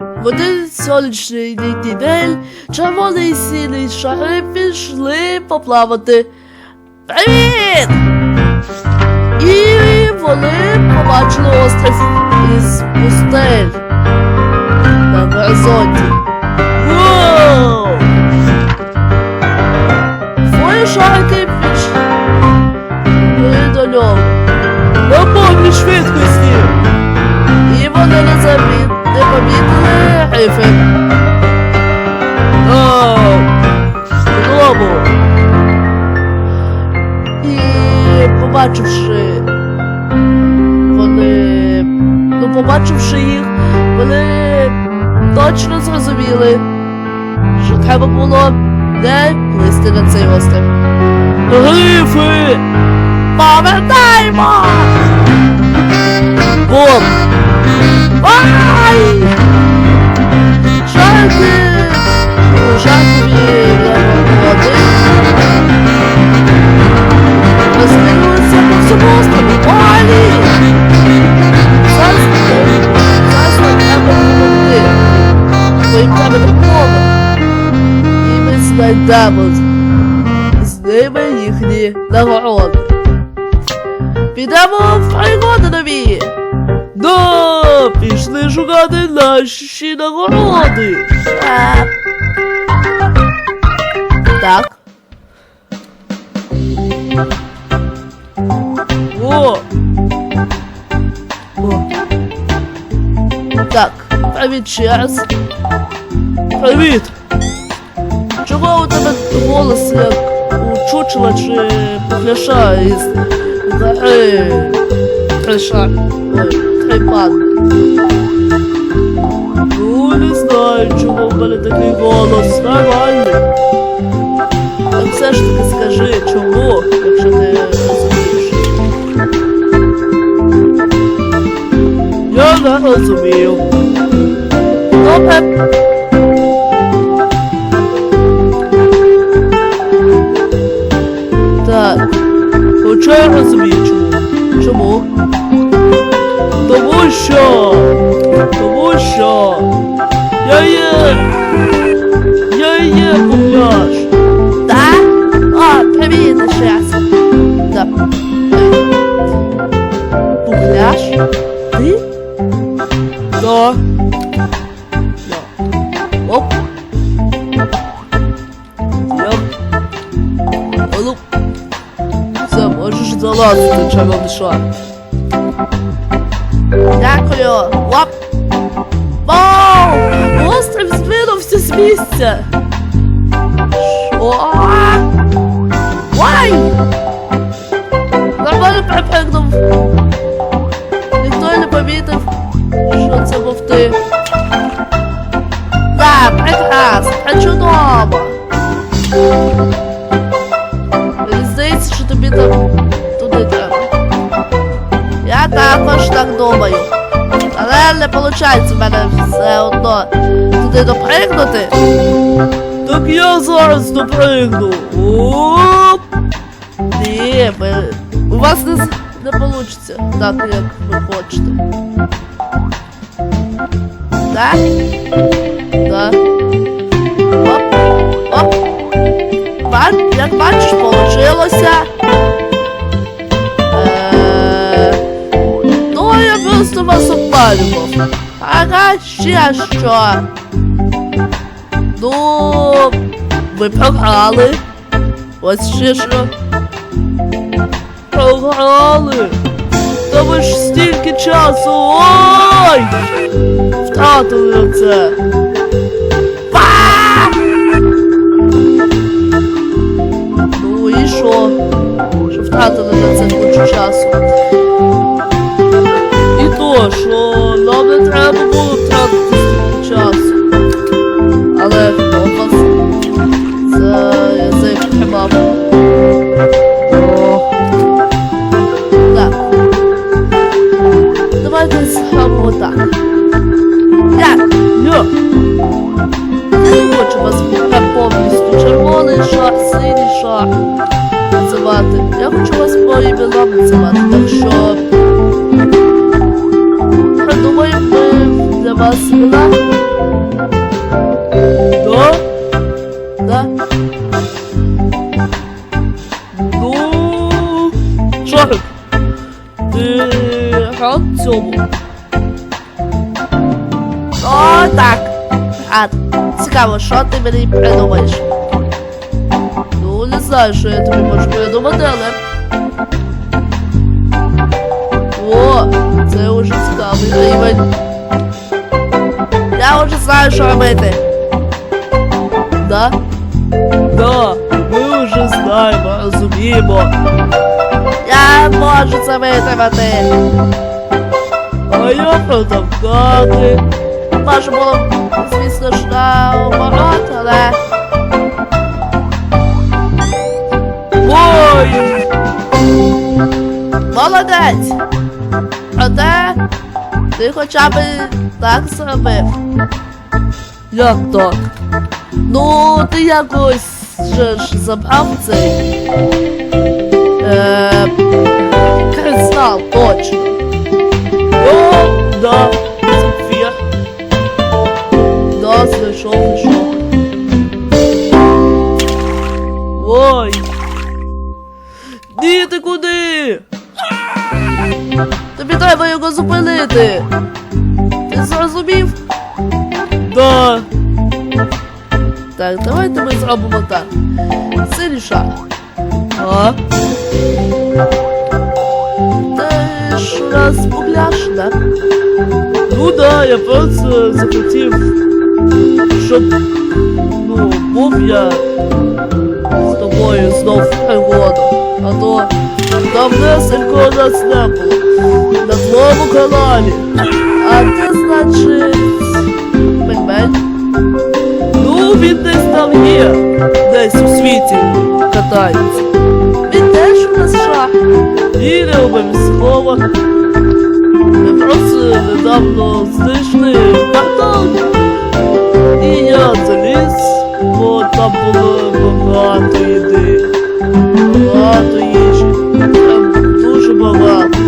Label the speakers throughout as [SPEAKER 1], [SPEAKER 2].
[SPEAKER 1] В один сонячний літній день червоний сіний шари пішли поплавати. Привіт! І вони побачили острів із пустель на горизонті. Воу! Твої шарики пішли до нього. На повній швидкості. І вони не замі... не помітили рифи. Оу! Додому. І побачивши вони, ну побачивши їх, вони точно зрозуміли, що треба було не плисти на цей острів. Грифи! Повертаємо! Бом! Ай! Знайдемо з- ними їхні нагороди. Підемо в пригоди нові. Шукати наші нагороди. Е. Так. О. О. Так, привіт ще раз. Привіт. Чого у тебе голос як у чучела чи пухляша із гори Криша? Ой, Крайпан. Знаю, чого в мене такий голос. Нормальний. Так все ж таки скажи, чому, якщо ти розумієш. Я не розумію. Добре. Так. Хоча я розумію чому. Чому? Тому що. Тому що. Я є. Я є пухляш. Так? А, привіт, ще раз. Так. Пухляш? Ти? Да. Да. Оп. Йоп. Алло. Все, можеш залазити, червоний шар. Дякую. Оп. Вау! Острів здвинувся з місця. Що? Вай! Нормально припригнув. Ніхто не помітив, що це був ти. Да, прекрасно, причудово. Мені здається, що тобі там туди треба. Я також так думаю. Але не виходить в мене все одно туди допригнути. Так я зараз допригну. Оп! Ні, ми... у вас не, не вийде так, як ви хочете. Так? Так. Оп, оп. Ба- Як бачиш, получилося. Е, Ну, я просто вас обманював. Ага, ще що. Ну, ви програли. Ось ще що. Програли. Та ви ж стільки часу. Ой! Втратили це. Ну і що? Втратили на це кучу часу. І то, що треба було втратити стільки часу. Але вас за язик? О. Так. Давайте зробимо так. Як? Йо. Хочу вас повністю червоний шар, синій шар називати. Я хочу вас по іменам називати, так що собой для вас была.
[SPEAKER 2] Да?
[SPEAKER 1] Да? Ну, Шарик, ты рад Тему? Ну, так, а цікаво, що ти мені придумаешь?
[SPEAKER 2] Ну, не знаю, что я тобі можу придумать, але... це уже цікавий рівень.
[SPEAKER 1] Я вже знаю, що робити.
[SPEAKER 2] Да? Да, ми вже знаємо, розуміємо.
[SPEAKER 1] Я можу це витримати.
[SPEAKER 2] А я продавкати.
[SPEAKER 1] Може було, звісно ж, наоборот, але.
[SPEAKER 2] Ой!
[SPEAKER 1] Молодець! Проте ти хоча б так зробив.
[SPEAKER 2] Як так?
[SPEAKER 1] Ну, ти якось же ж забрав цей. Е, кристал, точно.
[SPEAKER 2] О, да, Софія.
[SPEAKER 1] Да, знайшов, знайшов.
[SPEAKER 2] Ой. Ні, ти куди?
[SPEAKER 1] Треба зупинити. Ти зрозумів?
[SPEAKER 2] Да.
[SPEAKER 1] Так, давайте ми зробимо так. Синій шар.
[SPEAKER 2] А?
[SPEAKER 1] Ти ж у нас пугляш, да?
[SPEAKER 2] Ну да, я просто захотів, щоб, ну, був я з тобою знов пригоду. А то давнесенько нас не було. На твоєму каналі.
[SPEAKER 1] А ти, значить, пельмень?
[SPEAKER 2] Ну, він десь там є. Десь у світі катається.
[SPEAKER 1] Він теж у нас шах.
[SPEAKER 2] І не обов'язково. Ми просто недавно знайшли портал. І я заліз, бо там було багато їди. Багато їжі. Прям дуже багато.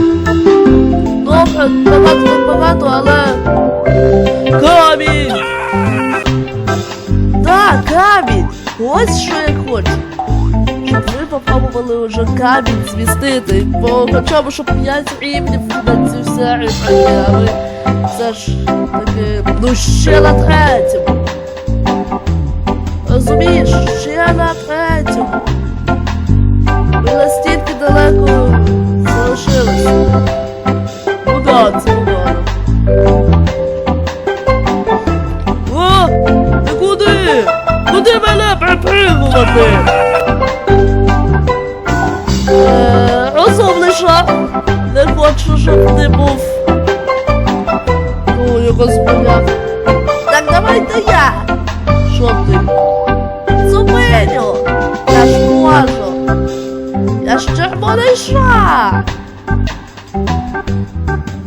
[SPEAKER 1] Добре, багато багато, але.
[SPEAKER 2] Камінь!
[SPEAKER 1] Да, камінь! Ось що я хочу. Щоб ви попробували вже камінь змістити, бо хоча б щоб 5 рівнів на цю серію а все ж таки, ну ще на третьому. Розумієш, ще на третьому. Ви настільки далеко залишилися.
[SPEAKER 2] Ну да, це воно. О! Ти куди? Куди мене припригувати?
[SPEAKER 1] Е, розумний шах. Не хочу, щоб ти був. Ну, його зупиняв. Так давайте я.
[SPEAKER 2] Що ти?
[SPEAKER 1] Зупиню. Я ж можу. Ж червоний шах.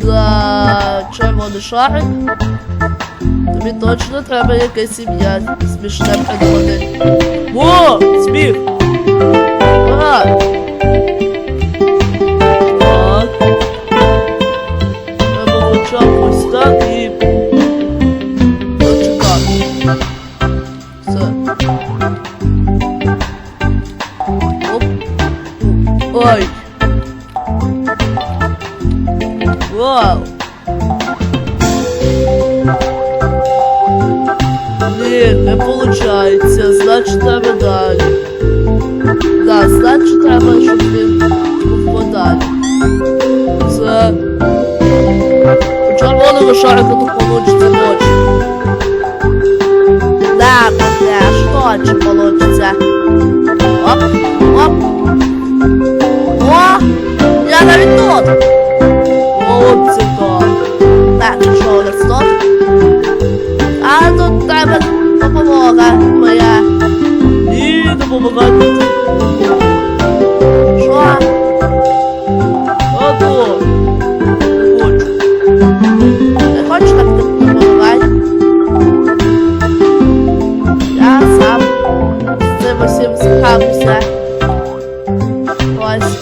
[SPEAKER 1] Да, червоний шарик. Тобі точно треба якесь ім'я смішне придумати.
[SPEAKER 2] О, сміх!
[SPEAKER 1] А,
[SPEAKER 2] Так. Треба хоча б так і Ой.
[SPEAKER 1] Вау.
[SPEAKER 2] Блін, не виходить, значить треба далі.
[SPEAKER 1] Да, значить треба, щоб він був подалі.
[SPEAKER 2] Все.
[SPEAKER 1] У червоного шарика то получиться ночі. Да, таке аж ночі получиться. Тут.
[SPEAKER 2] О, так.
[SPEAKER 1] Що у нас тут? А тут треба допомога моя.
[SPEAKER 2] І допомагати ти.
[SPEAKER 1] Що?
[SPEAKER 2] Хочу.
[SPEAKER 1] Не так допомагати? Я сам з цим усім. Ось.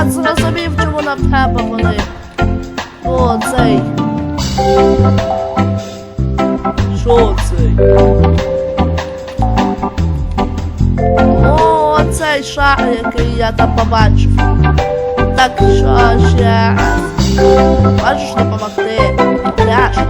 [SPEAKER 1] А, зрозумів, чому нам треба вони. О, цей.
[SPEAKER 2] Що це?
[SPEAKER 1] О, цей шар, який я я там побачив. Так що ще раз. Можеш допомогти? Пляж.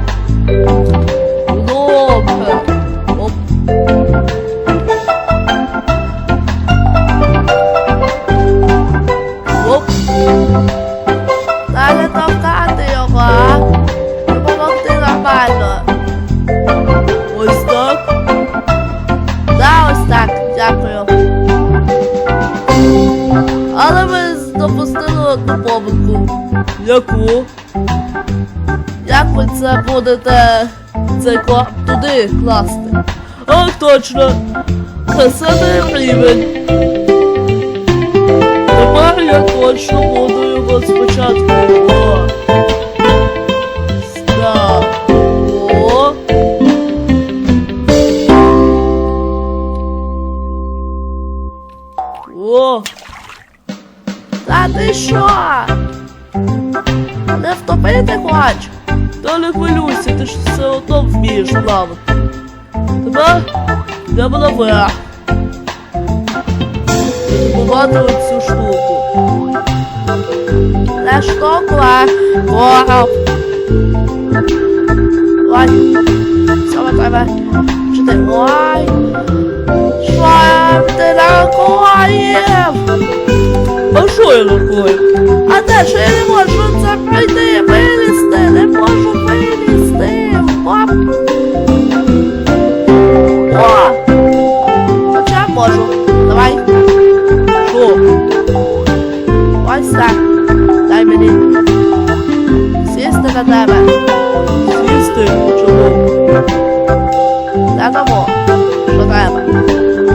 [SPEAKER 1] Будете цей кла туди класти?
[SPEAKER 2] А, точно. Це не рівень. Тепер я точно буду його спочатку. Йдемо наверх. Забувати штуку.
[SPEAKER 1] Не штуку, а короб. Ой, що ви тебе? Чи ти? Ой, що ти?
[SPEAKER 2] А що я рахую?
[SPEAKER 1] А те, що я не можу це пройти, на тебе.
[SPEAKER 2] Сісти? Чому?
[SPEAKER 1] Для того. Що треба.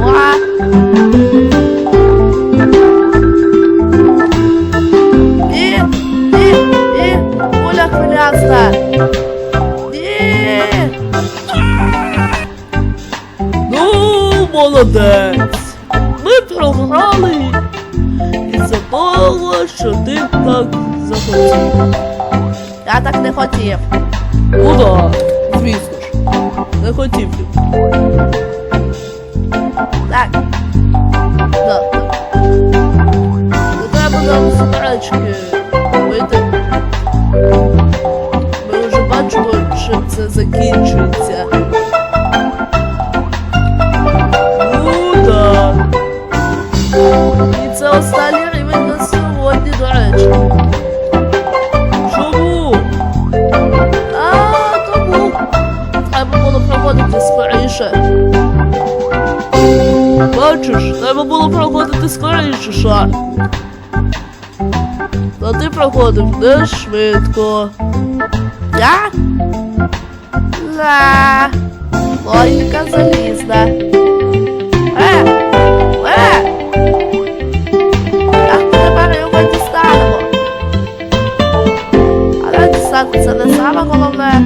[SPEAKER 1] О! І, і, і, куля хвиляста. І.
[SPEAKER 2] Ну, молодець. Ми програли із-за що ти так захотів.
[SPEAKER 1] Я так не хотів.
[SPEAKER 2] Ну да, звісно ж. Не хотів.
[SPEAKER 1] Так. Да. Не треба нам суперечки
[SPEAKER 2] Ти не швидко.
[SPEAKER 1] Я? Да. Логіка залізна. Е! Е! Як тепер його дістанемо? Але дістати це не саме головне.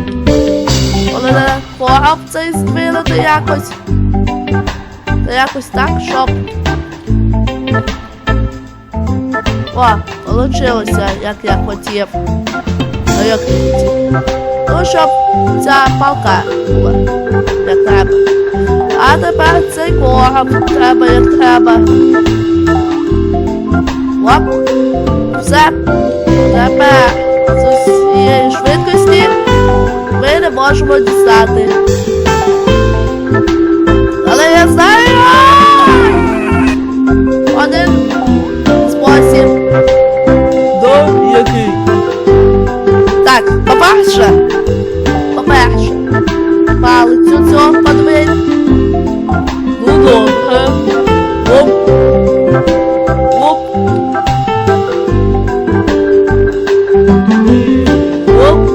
[SPEAKER 1] Коли не короб цей збилити якось. Та якось так, щоб. О, получилося, як я хотів. А як хотів? Ну, щоб ця палка була, як треба. А тепер цей короб треба, як треба. Оп. Все. Тепер з усієї швидкості ми не можемо дістати. Так, по-перше, по-перше, палицю цього подвинь.
[SPEAKER 2] Ну добре. Оп. Оп. Оп.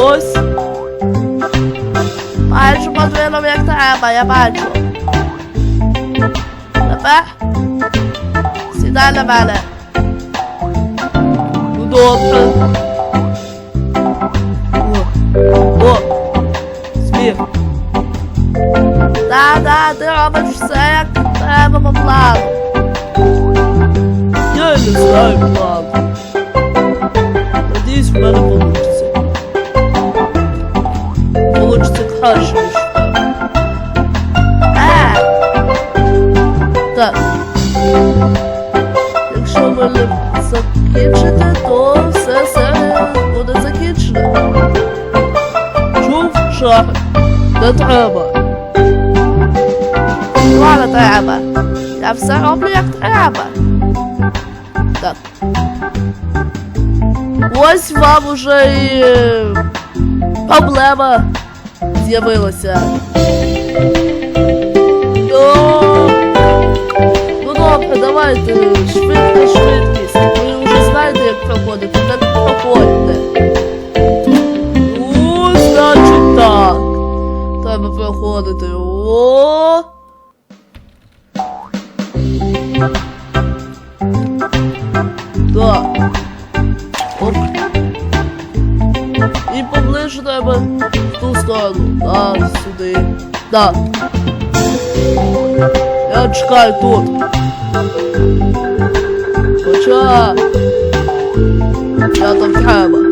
[SPEAKER 2] Ось.
[SPEAKER 1] Майже подвинув як треба, я бачу. Сідай на мене.
[SPEAKER 2] Ну добре. О. О. Сміх.
[SPEAKER 1] Да-да, ти робиш все як треба по плану.
[SPEAKER 2] Я не знаю план. Надіюсь, в мене получится. Получится краще,
[SPEAKER 1] Не
[SPEAKER 2] треба.
[SPEAKER 1] Ладно, треба. Я все роблю як треба. Ось вам уже і е, проблема з'явилася. Ну добре, давайте швидко, швидкість. Ви вже знаєте, як проходити, так проходьте. Треба проходити. О!
[SPEAKER 2] Так.
[SPEAKER 1] Оп. І поближче треба в ту сторону. Так, сюди. Так.
[SPEAKER 2] Я чекаю тут.
[SPEAKER 1] Хоча. Я там треба.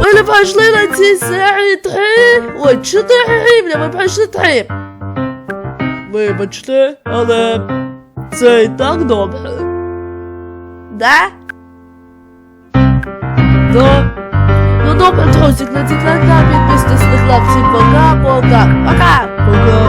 [SPEAKER 1] Ви не пройшли на цій серії три. Ой, чотири рівня, ви пройшли три.
[SPEAKER 2] Вибачте, але це і так добре.
[SPEAKER 1] Да?
[SPEAKER 2] Да.
[SPEAKER 1] Ну добре, друзі, на цій каналі підписуйтесь на хлопці. Пока-пока. Пока!
[SPEAKER 2] Пока.